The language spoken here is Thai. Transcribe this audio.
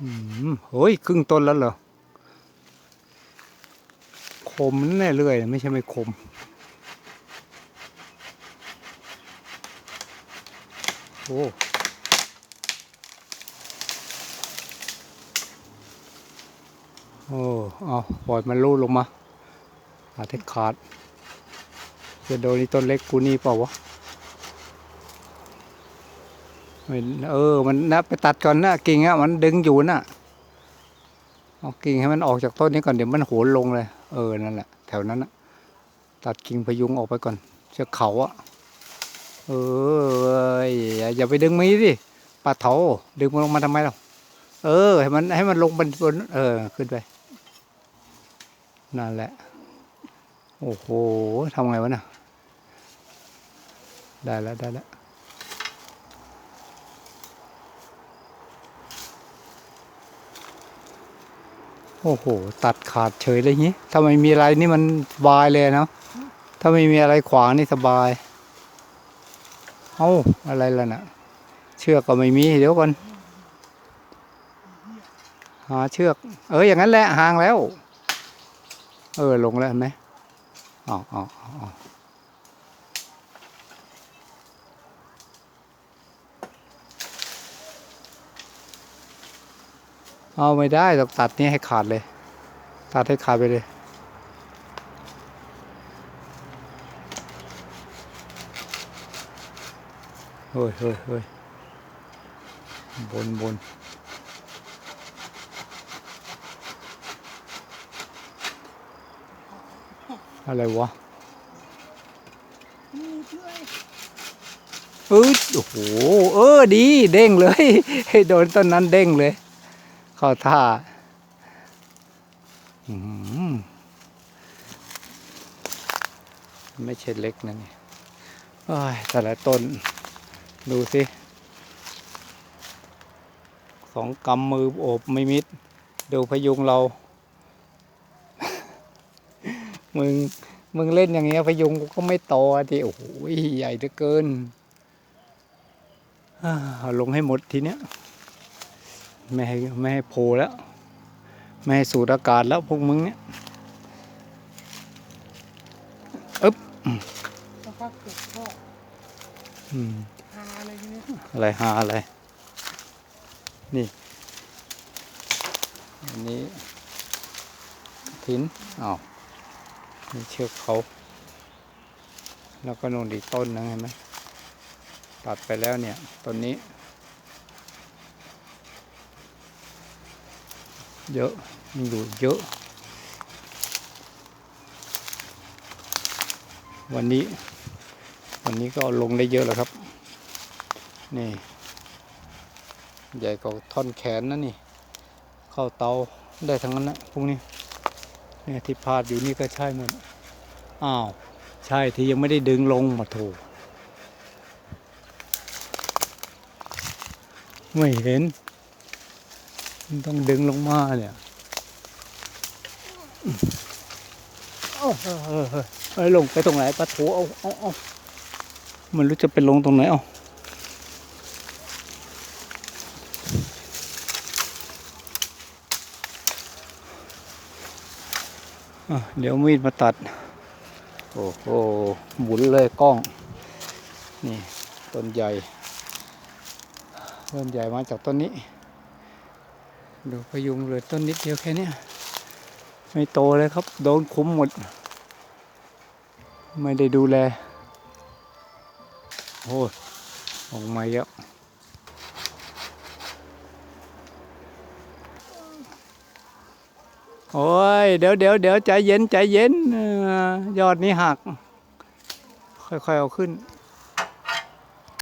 อืมโอ้ยครึ่งต้นแล้วเหรอ คมแน่เรื่อยไม่ใช่ไม่คม โอ้โอ้เอาปล่อยมันรูดลงมาอาจจะขาด จะโดนนี่ต้นเล็กกูนี่เปล่าวะ เออ มันนะไปตัดก่อนนะกิ่งอะมันดึงอยู่น่ะเอากิ่งให้มันออกจากต้นนี้ก่อนเดี๋ยวมันโหนลงเลย เออนั่นแหละแถวนั้นนะตัดกิ่งพยุงออกไปก่อน เชือกเขาอะเอออย่าอย่าไปดึงมีดิปลาเถาดึงมันลงมาทำไมเราเออ ให้มันให้มันลงบนบนเออ ขึ้นไป นั่นแหละ โอ้โหทำไงวะน่ะ ได้แล้วได้แล้ว โอ้โห ตัดขาดเฉยเลยนี้ถ้าไม่มีอะไรนี่มันสบายเลยเนาะถ้าไม่มีอะไรขวางนี่สบาย เอ้าอะไรล่ะน่ะ เชือกก็ไม่มีเดี๋ยวก่อนหาเชือก เอออย่างนั้นแหละห่างแล้ว เออลงแล้วเห็นไหมอ๋ออ๋ออ๋อ เอาไม่ได้ต้องตัดนี้ให้ขาดเลย ตัดให้ขาดไปเลยเฮ้ยเฮ้ยเฮ้ยบนบนอะไรวะเออโอ้โห เออ ดี เด้งเลย โดนต้นนั้นเด้งเลย เข้าท่าไม่ใช่เล็กนะนี่โอ้ยแต่ละต้น ดูสิสองกำมือโอบไม่มิด ดูพยุงเรา มึง มึงเล่นอย่างเงี้ยพยุงก็ไม่โตอะทีโอ้โหใหญ่เหลือเกินเอาลงให้หมดทีเนี้ย ไม่ให้ไม่ให้โผล่แล้ว ไม่ให้สูดอากาศแล้วพวกมึงเนี่ยสักพักเกิดพ่ออืมหาอะไรทีนี้อะไรหาอะไร นี่อันนี้ทิ้นอ้าวนี่เชือกเขา แล้วก็นนอีกต้นนึงเห็นไหมตัดไปแล้วเนี่ยต้นนี้ เยอะมันอยู่เยอะ วันนี้ วันนี้ก็ลงได้เยอะแล้วครับ นี่ ใหญ่กว่าท่อนแขนนะนี่ เข้าเตาได้ทั้งนั้นนะพวกนี้เนี่ยที่พาดอยู่นี่ก็ใช่หมดอ้าว ใช่ที่ยังไม่ได้ดึงลงมาถูกไม่เห็นมัน ต้องดึงลงมาเนี่ยเอ้เออเออเออเอ้ยลงไปตรงไหนปะโถเอาเอาเอามันรู้จะไปลงตรงไหนเอาเดี๋ยวมีดมาตัด โอ้โหหมุนเลยกล้อง นี่ต้นใหญ่ ต้นใหญ่มาจากต้นนี้ ดูพยุงเหลยต้นนิดเดียวแค่นี้ไม่โตเลยครับ โดนคุ้มหมด ไม่ได้ดูแล โอ้ออกมาเยอะโอ้ย เดี๋ยวเดี๋ยวเดี๋ยวใจเย็นใจเย็นยอดนี้หัก ค่อยๆเอาขึ้น